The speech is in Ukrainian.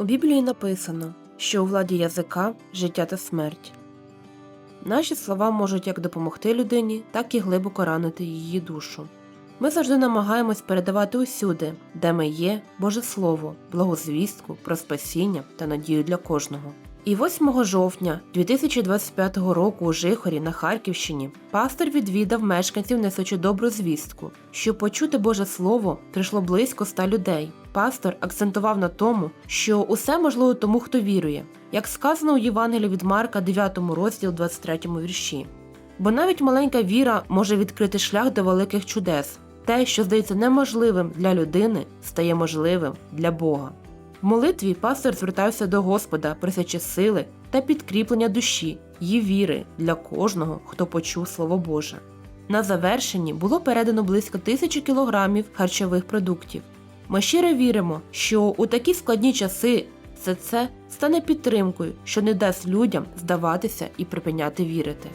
У Біблії написано, що у владі язика життя та смерть. Наші слова можуть як допомогти людині, так і глибоко ранити її душу. Ми завжди намагаємось передавати усюди, де ми є, Боже Слово, благозвістку про спасіння та надію для кожного. І 8 жовтня 2025 року у Жихорі на Харківщині пастор відвідав мешканців, несучи добру звістку. Щоб почути Боже Слово, прийшло близько ста людей. Пастор акцентував на тому, що усе можливо тому, хто вірує, як сказано у Євангелії від Марка, 9 розділ, 23 вірші. Бо навіть маленька віра може відкрити шлях до великих чудес. Те, що здається неможливим для людини, стає можливим для Бога. В молитві пастор звертався до Господа, просячи сили та підкріплення душі її віри для кожного, хто почув Слово Боже. На завершенні було передано близько тисячі кілограмів харчових продуктів. Ми щиро віримо, що у такі складні часи все це стане підтримкою, що не дасть людям здаватися і припиняти вірити.